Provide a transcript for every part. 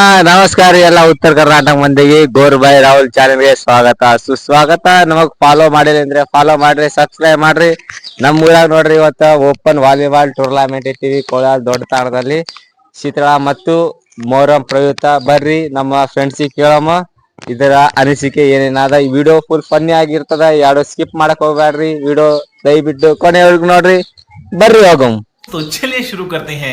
ಹಾ ನಮಸ್ಕಾರ ಎಲ್ಲ ಉತ್ತರ ಕರ್ನಾಟಕ ಮಂದಿಗೆ ಗೋರ್ಬಾಯ್ ರಾಹುಲ್ ಚಾನೆಲ್ಗೆ ಸ್ವಾಗತ ಸುಸ್ವಾಗತ ನಮಗ್ ಫಾಲೋ ಮಾಡಿರಿ ಅಂದ್ರೆ ಫಾಲೋ ಮಾಡ್ರಿ ಸಬ್ಸ್ಕ್ರೈಬ್ ಮಾಡ್ರಿ ನಮ್ಮ ಊರಾಗ ನೋಡ್ರಿ ಇವತ್ತ ಓಪನ್ ವಾಲಿಬಾಲ್ ಟೂರ್ನಾಮೆಂಟ್ ಇಟ್ಟಿವಿ ಕೋಲಾರ ದೊಡ್ಡ ತಾಣದಲ್ಲಿ ಶೀತಳ ಮತ್ತು ಮೊಹರಂ ಪ್ರಯುಕ್ತ ಬರ್ರಿ ನಮ್ಮ ಫ್ರೆಂಡ್ಸಿಗೆ ಕೇಳಮ್ಮ ಇದರ ಅನಿಸಿಕೆ ಏನೇನಾದ ಈ ವಿಡಿಯೋ ಫುಲ್ ಫನ್ನಿ ಆಗಿರ್ತದ ಯಾರು ಸ್ಕಿಪ್ ಮಾಡಕ್ ಹೋಗ್ಬೇಡ್ರಿ ವಿಡಿಯೋ ದಯವಿಟ್ಟು ಕೊನೆವರೆಗೂ ನೋಡ್ರಿ ಬರ್ರಿ ಹೋಗಮ್ तो चलिए शुरू करते हैं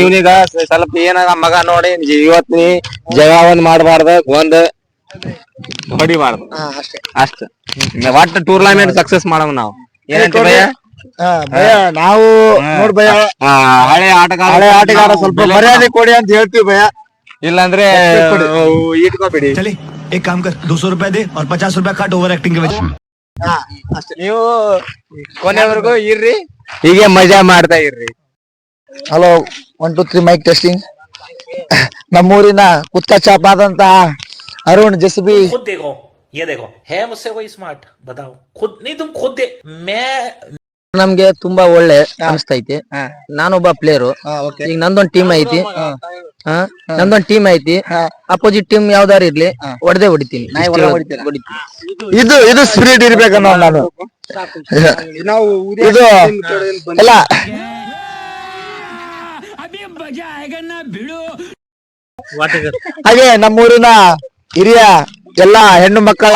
ಇವನಿಗ ಸ್ವಲ್ಪ ಏನ ಮಗ ನೋಡಿ ಇವತ್ ನೀ ಜಗ ಒಂದ್ ಮಾಡಬಾರ್ದ ಒಂದ್ ಹೊಡಿಬಾರ್ದು ಅಷ್ಟ. ಒಟ್ಟ ಟೂರ್ನಾಮೆಂಟ್ ಸಕ್ಸಸ್ ಮಾಡವ್ ನಾವು. ನಾವು ನೋಡ್ ಭಯ ಹಳೆ ಆಟಗಾರ ಹಳೆ ಆಟಗಾರ ಸ್ವಲ್ಪ ಮರ್ಯಾದೆ ಕೊಡಿ ಅಂತ ಹೇಳ್ತೀವಿ ಭಯ ಇಲ್ಲಾಂದ್ರೆ ಇಟ್ಕೋಬೇಡಿ. ಚಲಿ ಏಕ್ ಕಾಮ್ ಕರ್ ದೋ ಸೌ ರೂಪಾಯಿ ದೇ ಅವ್ರ ಪಚಾಸ್ ರೂಪಾಯಿ ಕಟ್ ಓವರ್ ಆಕ್ಟಿಂಗ್ ನೀವು ಕೊನೆವರೆಗೂ ಇರ್ರಿ. ಹೀಗೆ ಮಜಾ ಮಾಡ್ತಾ ಇರ್ರಿ. hello one two three mike testing ನಮ್ಮೂರಿನ ಕುತ್ತ ಚಾಪ್ ಆದಂತಹ ಅರುಣ್ ಜೆಸಿಬಿ खुद देखो ये देखो है मुझसे कोई स्मार्ट बताओ खुद नहीं तुम खुद दे मैं ನಮ್ಗೆ ತುಂಬಾ ಒಳ್ಳೆ ಅನಿಸ್ತೈತಿ ನಾನೊಬ್ಬ ಪ್ಲೇಯರು ಈಗ ನಂದೊಂದ್ ಟೀಮ್ ಐತಿ ಹಾ ನಂದೊಂದ್ ಟೀಮ್ ಐತಿ ಅಪೋಸಿಟ್ ಟೀಮ್ ಯಾವ್ದಾರು ಇರ್ಲಿ ಹೊಡೆದೇ ಹೊಡಿತೀನಿ ಇಷ್ಟು ಹೇಳ್- ಹೊಡಿತೀನಿ ಇದು ಇದು ಸ್ಪಿರಿಟ್ ಇರ್ಬೇಕನ್ನೋ ನಾನು ಇದು ಹಾಗೆ ನಮ್ಮೂರಿನ ಹಿರಿಯ ಎಲ್ಲ ಹೆಣ್ಣು ಮಕ್ಕಳ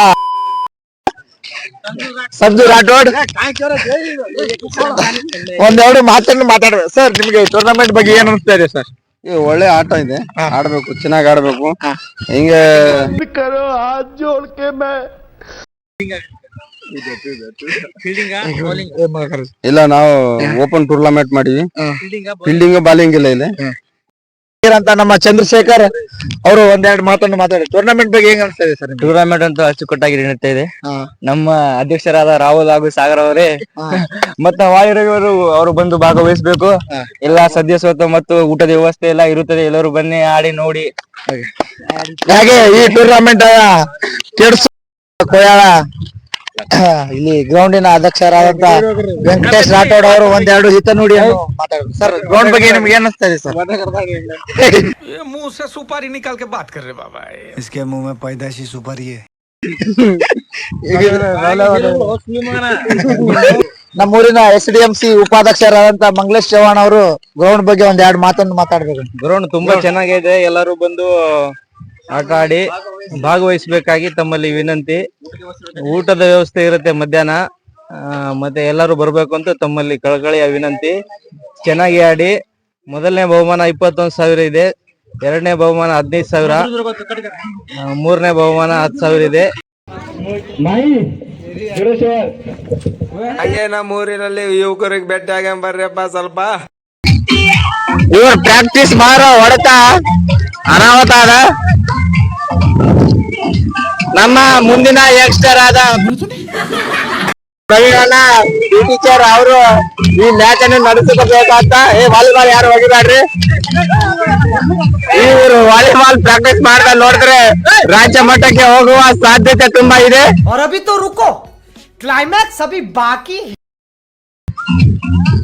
ಸಂಜು ರಾಠೋಡ್. ಒಂದೆರಡು ಮಾತನ್ನು ಮಾತಾಡ್ಬೇಕು. ಸರ್ ನಿಮ್ಗೆ ಟೂರ್ನಮೆಂಟ್ ಬಗ್ಗೆ ಏನ್ ಅನಿಸ್ತಾ ಇದೆ ಸರ್ ಒಳ್ಳೆ ಆಟ ಇದೆ. ಆಡ್ಬೇಕು ಚೆನ್ನಾಗಿ ಆಡ್ಬೇಕು. ಹಿಂಗೆ ಇಲ್ಲ ನಾವು ಓಪನ್ ಟೂರ್ನಮೆಂಟ್ ಮಾಡಿವಿ. ಫೀಲ್ಡಿಂಗ್ ಬಾಲಿಂಗ್ ಇಲ್ಲ ಇಲ್ಲಿ. ಅಂತ ನಮ್ಮ ಚಂದ್ರಶೇಖರ್ ಅವರು ಒಂದೆರಡು ಮಾತನ್ನು ಮಾತಾಡಿ ಟೂರ್ನಮೆಂಟ್ ಬಗ್ಗೆ ಹೆಂಗ್ ಅನಿಸ್ತಾ ಇದೆ ಸರ್ ಟೂರ್ನಮೆಂಟ್ ಅಂತೂ ಅಚ್ಚುಕಟ್ಟಾಗಿ ನಡೀತಾ ಇದೆ. ನಮ್ಮ ಅಧ್ಯಕ್ಷರಾದ ರಾಹುಲ್ ಹಾಗೂ ಸಾಗರ್ ಅವರೇ. ಮತ್ತ ವಾಯುರವರು ಅವರು ಅವರು ಬಂದು ಭಾಗವಹಿಸಬೇಕು. ಎಲ್ಲ ಸದ್ಯ ಸ್ವತಃ ಮತ್ತು ಊಟದ ವ್ಯವಸ್ಥೆ ಎಲ್ಲ ಇರುತ್ತದೆ. ಎಲ್ಲರೂ ಬನ್ನಿ ಆಡಿ ನೋಡಿ. ಹಾಗೆ ಈ ಟೂರ್ನಮೆಂಟ್ ಕೆಡ್ಸ ಕೊಯ್ಯಾಳ. ಇಲ್ಲಿ ಗ್ರೌಂಡಿನ ಅಧ್ಯಕ್ಷರಾದಂತ ವೆಂಕಟೇಶ್ ರಾಠೋಡ್ ಅವರು ಒಂದೆರಡು ಹಿತ ನೋಡಿ ಸರ್ ಗ್ರೌಂಡ್ ಬಗ್ಗೆ ನಿಮ್ಗೆ ಏನಿಸ್ತಾ ಇದೆ ಸರ್ ಮೂಸೆ ಸುಪಾರಿ ಬಾತ್ ಕರ್ರೆ ಬಾಬಾ ಇಸ್ಕೆ ಪೈದಾಶಿ ಸುಪಾರಿ ನಮ್ಮೂರಿನ ಎಸ್ ಡಿ ಎಂ ಸಿ ಉಪಾಧ್ಯಕ್ಷರಾದಂತ ಮಂಗಲೇಶ್ ಚವ್ಹಾಣ್ ಅವರು ಗ್ರೌಂಡ್ ಬಗ್ಗೆ ಒಂದ್ ಎರಡು ಮಾತನ್ನು ಮಾತಾಡ್ಬೇಕು. ಗ್ರೌಂಡ್ ತುಂಬಾ ಚೆನ್ನಾಗಿದೆ. ಎಲ್ಲರೂ ಬಂದು ಆಟ ಆಡಿ ಭಾಗವಹಿಸಬೇಕಾಗಿ ತಮ್ಮಲ್ಲಿ ವಿನಂತಿ. ಊಟದ ವ್ಯವಸ್ಥೆ ಇರುತ್ತೆ ಮಧ್ಯಾಹ್ನ. ಆ, ಮತ್ತೆ ಎಲ್ಲರೂ ಬರಬೇಕು ಅಂತ ತಮ್ಮಲ್ಲಿ ಕಳಕಳಿಯ ವಿನಂತಿ. ಚೆನ್ನಾಗಿ ಆಡಿ. ಮೊದಲನೇ ಬಹುಮಾನ ಇಪ್ಪತ್ತೊಂದು ಸಾವಿರ ಇದೆ. ಎರಡನೇ ಬಹುಮಾನ ಹದಿನೈದು ಸಾವಿರ. ಮೂರನೇ ಬಹುಮಾನ ಹತ್ತು ಸಾವಿರ ಇದೆ. ಹಂಗೆ ನಮ್ಮ ಊರಿನಲ್ಲಿ ಯುವಕರಿಗೆ ಭೇಟಿ ಆಗ ಬರ್ರಿಯಪ್ಪ ಸ್ವಲ್ಪ. ಇವ್ರು ಪ್ರಾಕ್ಟೀಸ್ ಮಾಡೋ ಹೊಡೆತ. ಅನಾಹುತ ಅದ. ನಮ್ಮ ಮುಂದಿನ ಯಂಗ್ಸ್ಟರ್ ಆದ ಪ್ರವೀಣನ ಟೀಚರ್ ಅವರು ಈ ಮ್ಯಾಚ್ ಅನ್ನು ನಡೆಸಿಕೊಳ್ಬೇಕಂತ ಏ ವಾಲಿಬಾಲ್ ಯಾರು ಹೋಗಿಬ್ಯಾಡ್ರಿ ಇವರು ವಾಲಿಬಾಲ್ ಪ್ರಾಕ್ಟೀಸ್ ಮಾಡ್ದ ನೋಡಿದ್ರೆ ರಾಜ್ಯ ಮಟ್ಟಕ್ಕೆ ಹೋಗುವ ಸಾಧ್ಯತೆ ತುಂಬಾ ಇದೆ. ಕ್ಲೈಮ್ಯಾಕ್ಸ್ ಅಭಿ ಬಾಕಿ रुको क्लाइमैक्स अभी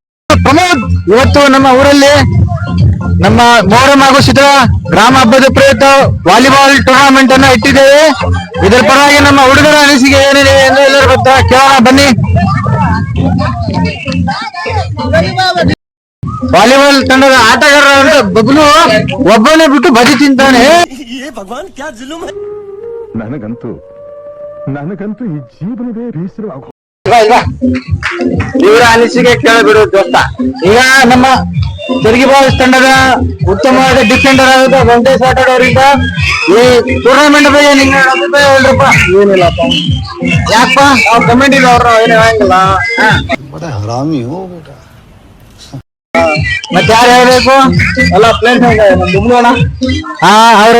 ಪ್ರಮೋದ್ ಇವತ್ತು ನಮ್ಮ ಊರಲ್ಲಿ ನಮ್ಮ ಮೊಹರಂ ಹಾಗೂ ರಾಮ ಗ್ರಾಮ ಹಬ್ಬದ ಪ್ರಯುಕ್ತ ವಾಲಿಬಾಲ್ ಟೂರ್ನಮೆಂಟ್ ಅನ್ನ ಇಟ್ಟಿದ್ದೇವೆ. ಇದರ ಪರವಾಗಿ ನಮ್ಮ ಹುಡುಗರ ಅನಿಸಿಕೆ ಏನಿದೆ ಎಂದು ಎಲ್ಲರೂ ಗೊತ್ತಾ ಕೇಳೋಣ ಬನ್ನಿ. ವಾಲಿಬಾಲ್ ತಂಡದ ಆಟಗಾರ ಆಟಗಾರರ ಬಬ್ಲು ಒಬ್ಬನೇ ಬಿಟ್ಟು ಬದಿ ತಿಂತಾನೆ. ನನಗಂತೂ ನನಗಂತೂ ಈ ಜೀವನವೇ ಬೇಸರವಾಗ ಇವರ ಅನಿಸಿಕೆ ಕೇಳಬಿಡು ದೋಸ್ತ ಈಗ ನಮ್ಮ ತೆರಿಗೆ ಬಾಯ್ಸ್ ತಂಡದ ಉತ್ತಮವಾದ ಡಿಫೆಂಡರ್ ಆದ ವೆಂಕಟೇಶ್ ರಾಠೋಡ್ ಅವರಿಂದ ಈ ಟೂರ್ನಮೆಂಟ್ ಬಗ್ಗೆ ನಿಂಗೆ ಅಭಿಪ್ರಾಯ ಹೇಳ್ರಪ್ಪ ಏನಿಲ್ಲಪ್ಪ. ಯಾಕಪ್ಪ? ನಾವು ಕಮೆಂಟ್ ಇಲ್ಲ ಅವ್ರ ಏನು ಹೇಳಂಗಿಲ್ಲ. ಮತ್ತೆ ಯಾರು ಹೇಳ್ಬೇಕು? ಎಲ್ಲ ಪ್ಲೇಸ್ ಹಾ ಅವ್ರು